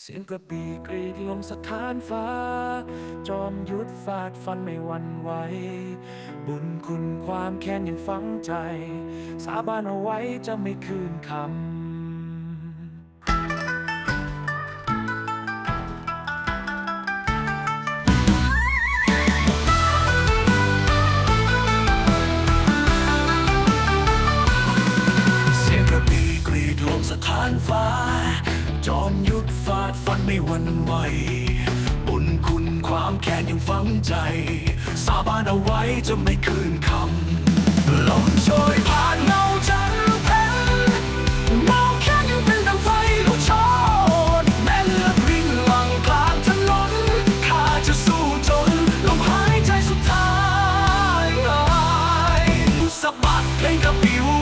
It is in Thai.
เสียงกระปีกรีดลมสถานฟ้า จอมยุทธฟาดฟันไม่หวั่นไหว บุญคุณความแค้นยังฝังใจ สาบานเอาไว้จะไม่คืนคำเสียงกระบี่กรีดลมสถานฟ้า จอมยุทธฟาดฟันไม่วันไหวบุญคุณความแค้นยังฝังใจ สาบานเอาไว้จะไม่คืนคำลมโชยผ่านเงาจันทร์เพ็ญเมาแค้ยังเป็นดังไฟลุกโชนแม้เลือดรินหลังกางถนนข้าจะสู้จนลมหายใจสุดท้ายสะบัดเพลงกระปิว